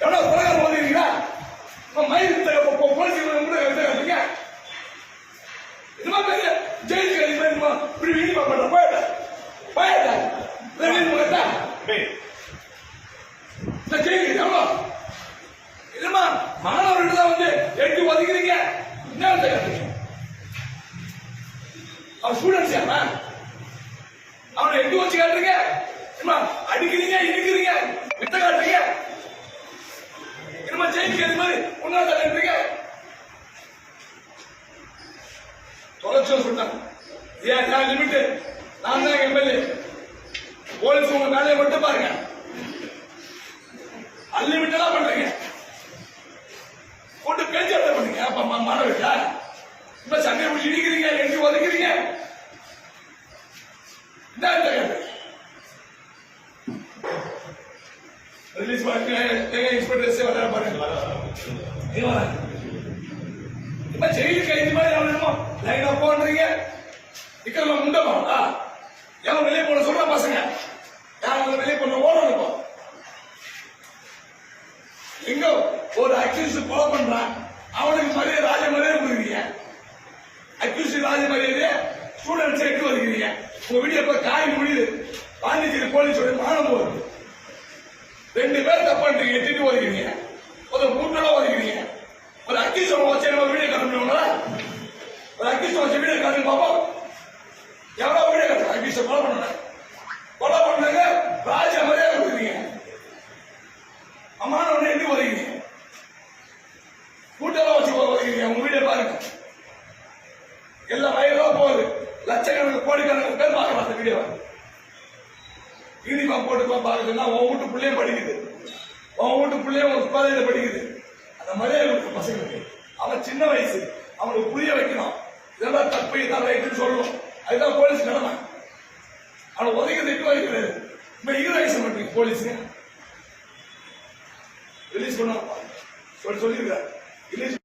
எவ்வளவு பிரகாரம் ஓதுறீங்களா இப்ப மயில் போலீஸ் காட்டுறீங்க இதுமா பெரிய ஜெயிலுக்கு அதிகமா இருக்குமா இப்படி வீடியோ பண்ற போயிட்ட போயிட்ட ரெண்டு முகத்தா இந்த ஜெயிலுக்கு எவ்வளோ? இல்லம்மா மாணவர்கள் தான் வந்து எட்டு ஒதுக்குறீங்க என்ன அவன் ஸ்டூடெண்ட்ஸ் யாரா அவனை எட்டு வச்சு காட்டுறீங்க அடிக்கிறீங்க இடிக்கிறீங்க வித்த காட்டுறீங்க. தொலைச்சோம் சொன்னாங்க ஏன் நான் லிமிட் நான் தான் எம்எல்ஏ. போலீஸ் உங்க வேலையை மட்டும் பாருங்க. அன்லிமிட்டடா பண்றீங்க. போட்டு பேச்சாட்ட பண்ணீங்க. அப்ப மாணவர்களா இப்ப சண்டை பிடிச்சி இடிக்கிறீங்க எட்டி ஒதுக்குறீங்க ரிலீஸ் வர பாருங்க. இப்ப லைனா போன்றீங்க இக்கல முண்டமா எவன் வெளியே போன சொல்ற பசங்க. யாரும் வெளியே போன ஓடணும் இப்போ. எங்க ஒரு அக்யூஸ் கொலை பண்றான். அவனுக்கு மரியாதை ராஜ மரியாதை கொடுக்குறீங்க. அக்யூஸ் ராஜ மரியாதை ஸ்டூடெண்ட்ஸ் எட்டு வருகிறீங்க. உங்க வீடியோ இப்ப காய் முடியுது. பாண்டிச்சேரி போலீஸோட மானம் போகுது. ரெண்டு பேர் தப்பான்றீங்க பண்றீங்க வருகிறீங்க ஒரு மூட்டோட வருகிறீங்க ஒரு அக்யூஸ் வச்சு நம்ம வீடியோ காட்டுங்களா ஒரு அக்யூஸ் வச்சு வீடியோ காட்டுங்க பாப்போம் எவ்வளவு லட்சம் கொலை பண்ண கொலை பண்ணாங்க. ராஜ மரியாதை கொடுக்குறீங்க. அம்மான உடனே எட்டு வருகிறீங்க கூட்டெல்லாம் வச்சு வருகிறீங்க உங்க வீடியோ பாருங்க. எல்லாம் வயலோ போகுது. லட்சக்கணக்கு கோடிக்கணக்கு பேர் பார்க்கலாம் அந்த வீடியோ. யூனிஃபார்ம் போட்டு பாக்குறதுன்னா உன் வீட்டு பிள்ளையும் படிக்குது. உன் வீட்டு பிள்ளையும் உன் காலேஜில் படிக்குது. அந்த மரியாதை கொடுத்த பசங்களுக்கு. அவன் சின்ன வயசு. அவனுக்கு புரிய வைக்கணும். இதெல்லாம் தப்பு இதான் ரைட்டுன்னு சொல்லணும் அதுதான் போலீஸ் கடமை. அவனை ஒதுக்கி திட்டு கிடையாது இப்ப ஈராய்ஸ் பண்றீங்க போலீஸுங்க ரிலீஸ் பண்ணுவாங்க சொல்லி சொல்லியிருக்காரு. ரிலீஸ்